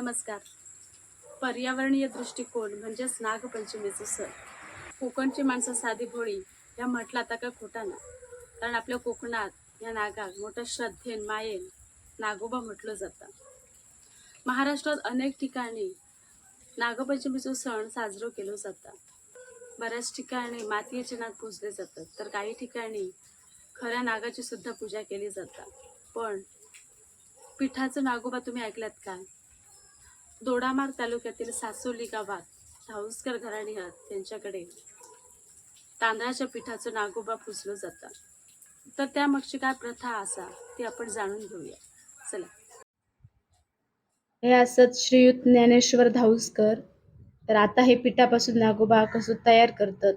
नमस्कार. पर्यावरणीय दृष्टिकोन म्हणजेच नागपंचमीचं सण. कोकणची माणसं साधी भोळी ह्या म्हटलं आता का खोटा ना? कारण आपल्या कोकणात या नागात मोठ्या श्रद्धेन मायेन नागोबा म्हटलं जातं. महाराष्ट्रात अनेक ठिकाणी नागपंचमीचा सण साजरा केला जातं. बऱ्याच ठिकाणी मातीचे नाग पूजले जातात तर काही ठिकाणी खऱ्या नागाची सुद्धा पूजा केली जातात. पण पिठाचं नागोबा तुम्ही ऐकलात का? दोडामार्ग तालुक्यातील सासोली गावात धाऊसकर घराणी आहेत त्यांच्याकडे तांदळाच्या पिठाचं नागोबा पुसलं जातं. तर त्यामागची काय प्रथा असा ती आपण जाणून घेऊया. चला. हे असत श्रीयुत ज्ञानेश्वर धाऊसकर तर आता हे पिठापासून नागोबा कसं तयार करतात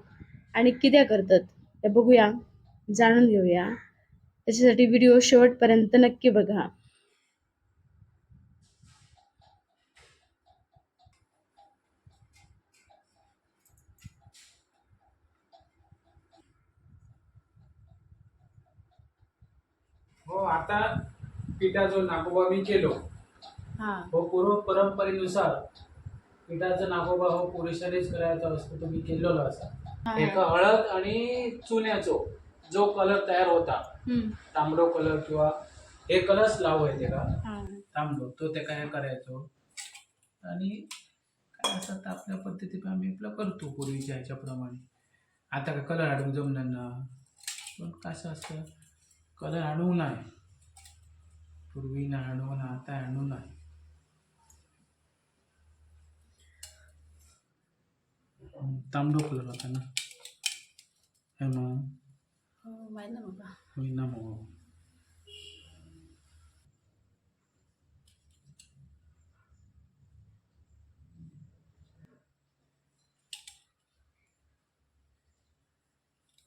आणि किद्या करतात हे बघूया जाणून घेऊया. त्याच्यासाठी व्हिडिओ शेवटपर्यंत नक्की बघा हो आता पिठा जो नागोबा मी केलो. हां. हो पूर्व परंपरेनुसार पिठाचा नागोबा हो पुरुषानेच करायचा असतो तो मी केलेलो असा. एका हळद आणि चुन्याचो जो कलर तयार होता तांबडो कलर किंवा हे कलर्स लावायचे का? तांबडो तो ते काय करायचो? आणि काय असं तर आपल्या पद्धतीने आम्ही आपलं करतो पूर्वीच्या ह्याच्याप्रमाणे. आता काय कलर हाडून जमणार ना. पण कसं असतं कलर हाडूंक नाही. पूर्वी ना हाडून आता हाडूंक नाही. तांबडो कलर होता ना. हे मग. माहिती ना बाबा होईना मग.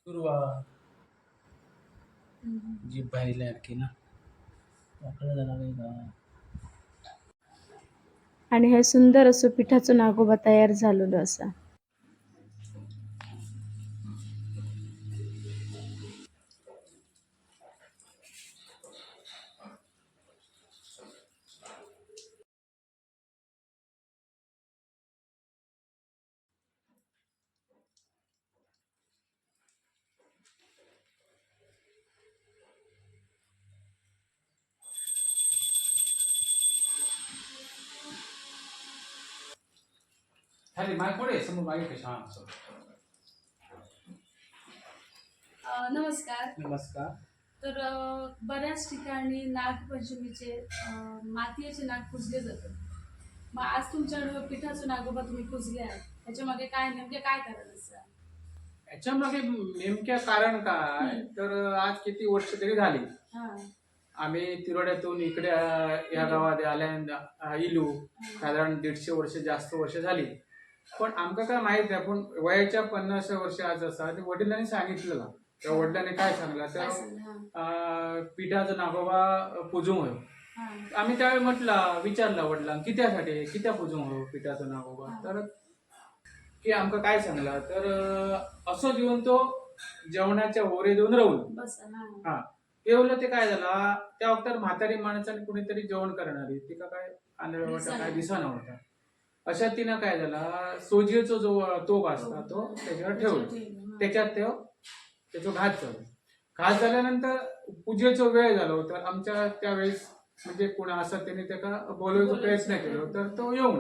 दुर्वा जीभ बाहेरल्यासारखी ना वाकडं झाला काही का आणि हे सुंदर असं पिठाचं नागोबा तयार झालेलं असा. खाली माय पुढे समोर मागे कशा नमस्कार. नमस्कार. तर बऱ्याच ठिकाणी नागपंचमीचे मातीचे नाग पुजले जातात. मग आज तुमच्याकडे पिठाचं नागोबा तुम्ही पुजले आहे त्याच्यामागे काय नेमके काय कारण असं? याच्यामागे नेमक्या कारण काय? तर आज किती वर्ष तरी झाली. हां. आम्ही तिरोड्यातून इकडे या गावात आल्या इलू साधारण दीडशे वर्ष जास्त वर्ष झाली. पण आमका काय माहीत नाही पण वयाच्या पन्नास वर्ष आज असा ते वडिलांनी सांगितलेलं त्या वडिलांनी काय सांगला तर अ, पिठाचं नागोबा होय. हां. आम्ही त्यावेळी म्हटलं विचारलं वडिलांना कित्यासाठी कित्या पूजून हो पिठाचं नागोबा. तर की आमका काय सांगला तर अ, असं जेवण तो जेवणाच्या ओरे देऊन राहून बस हां. हा. केवलं ते काय झाला त्या वक्तात म्हातारी माणसाने कुणीतरी जेवण करणारी तिका काय आंधळ वाटा काय दिसाना होता अशा तिनं काय झाला सोजीचा जो तोप असता तो त्याच्यावर ठेवला. त्याच्यात तो त्याचा घात झाला. घात झाल्यानंतर पूजेचा वेळ झालो तर आमच्या त्यावेळेस म्हणजे कोणा असं त्याने त्याला बोलवायचा प्रयत्न केला तर तो येऊ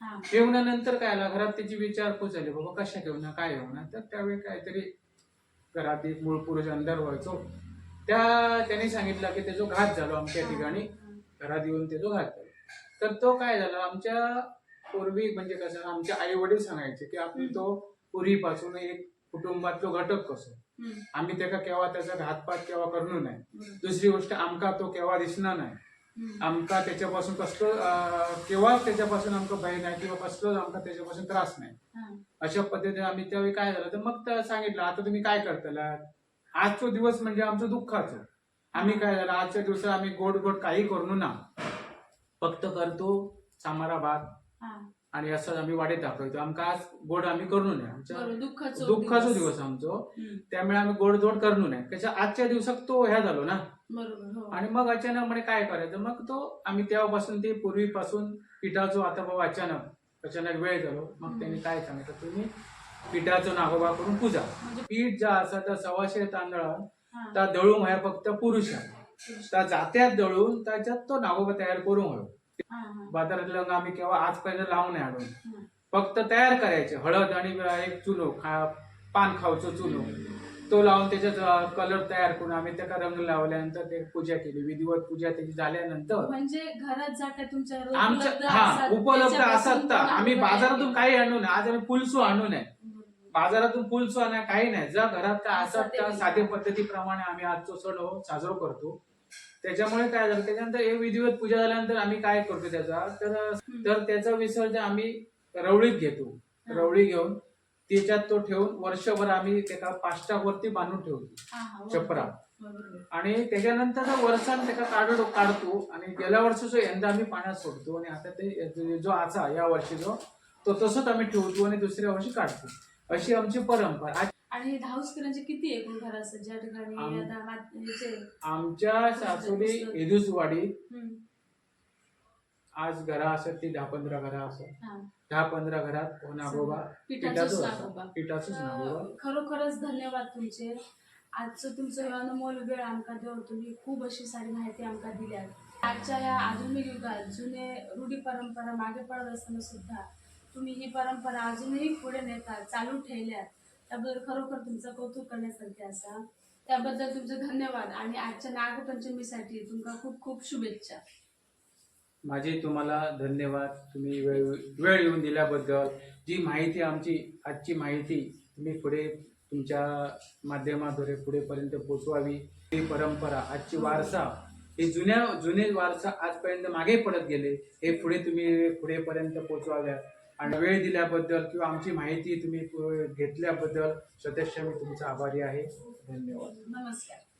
हां. येऊनानंतर काय आला? घरात त्याची विचारपूस झाली बाबा कशा घेऊ ना? काय घेऊ ना? तर त्यावेळी काहीतरी घरात एक मूळ पुरुष अंधार व्हायचो. त्या त्यांनी सांगितलं की त्याचा घात झालो आमच्या ठिकाणी. घरात येऊन त्याचा घात झाला. तर तो काय झाला? आमच्या पूर्वी म्हणजे कसं आमचे आई वडील सांगायचे की आपण तो पूर्वीपासून एक कुटुंबातलो घटक कसो. आम्ही त्याका केव्हा त्याचा घातपात केव्हा करणू नाही. दुसरी गोष्ट आमका तो केव्हा दिसणार नाही. आमका त्याच्यापासून कसलो अं, केव्हाच त्याच्यापासून आमका भय नाही किंवा कसलोच आमका त्याच्यापासून त्रास नाही. अशा पद्धतीने आम्ही त्यावेळी काय झालं तर मग सांगितलं आता तुम्ही काय करताला आजचा दिवस म्हणजे आमचं दुःखाचं आम्ही काय झालं आजच्या दिवसात आम्ही गोड गोड काही करू ना फक्त करतो सामारा भात. आणि असं आम्ही वाटेत दाखवतो. आमका आज गोड आम्ही करू नये. आमच्या दुःखाचं दिवस. आमचो. त्यामुळे आम्ही गोड धोड करू नये. त्याच्या आजच्या दिवसात तो ह्या झालो ना. हो. आणि मग अचानक म्हणे काय करायचं? मग तो आम्ही तेव्हापासून ते पूर्वीपासून पिठाचो आता बाबा अचानक अचानक वेळ झालो. मग त्यांनी काय सांगितलं? तुम्ही पिठाचो नागोबा करून पूजा. म्हणजे पीठ जा असा त्या सव्वाशे तांदळात हा. त्या ह्या फक्त पुरुष. त्या जात्यात दळून त्याच्यात तो नागोबा तयार करून हळू हा. बाजारातलं आम्ही केव्हा आजपर्यंत लावून हम्म. फक्त तयार करायचे हळद आणि एक चुलो खा पान खावचो चुलो तो लावून त्याच्यात कलर तयार करून आम्ही त्याला रंग लावल्यानंतर ते पूजा केली विधिवत पूजा त्याची झाल्यानंतर म्हणजे घरात जा काय तुमच्या आमच्या हा उपलब्ध असतात आम्ही बाजारातून? काही आणू नये आज आम्ही फुलसू आणू नये. बाजारातून फुलसू आणा काही नाही जर घरात काय असं असतात ते त्या विकतात. साध्या पद्धतीप्रमाणे आम्ही आजचा सण हो साजरा करतो त्याच्यामुळे काय झालं त्याच्यानंतर हे विधिवत पूजा झाल्यानंतर आम्ही काय करतो त्याचा तर तर त्याचं विसर्जन आम्ही रवळीत घेतो. रवळी घेऊन त्याच्यात तो ठेवून वर्षभर आम्ही त्याला पाष्टावरती बांधून ठेवतो. चपरा. आणि त्याच्यानंतर वर्षान त्याला काढतो काढतो आणि गेल्या वर्षीचो यंदा आम्ही पाण्यात सोडतो आणि आता ते जो आचा या वर्षी जो तो तसंच आम्ही ठेवतो आणि दुसऱ्या वर्षी काढतो अशी आमची परंपरा आणि हे धावसकरांचे किती एकूण घर असतात ज्या ठिकाणी आम- आता मात- ह्याचे आमच्या सासोली एदुसवाडी हम्म, आज घरा असत ती दहा पंधरा घरा असत. हा. दहा पंधरा घरात हो नागोबा पिठाचंच पिठाचोच नागोबा. असतो. पिठाचोच नागोबा तर खरोखरच धन्यवाद तुमचे. आजचं तुमचं हे अनमोल वेळ आमका देऊन तुम्ही खूप अशी सारी माहिती आमका दिल्या आजच्या या आधुनिक युगात जुने रूढी परंपरा मागे पडत असताना सुद्धा तुम्ही ही परंपरा अजूनही पुढे नेतात चालू ठेवल्यात. त्याबद्दल खरोखर तुमचं कौतुक करण्यासारखे असा. त्याबद्दल तुमचे धन्यवाद आणि आजच्या नागपंचमीसाठी तुमका खूप खूप शुभेच्छा. माझे तुम्हाला धन्यवाद. तुम्ही वेळ वेळ येऊन दिल्याबद्दल जी माहिती आमची आजची माहिती तुम्ही पुढे तुमच्या माध्यमाद्वारे पुढेपर्यंत पोचवावी. ही परंपरा आजची वारसा हे जुन्या जुने वारसा आजपर्यंत मागे पडत गेले. हे पुढे तुम्ही पुढेपर्यंत पोचवाव्यात. आणि वेळ दिल्याबद्दल किंवा आमची माहिती तुम्ही घेतल्याबद्दल सदस्य मी तुमचा आभारी आहे. धन्यवाद. नमस्कार.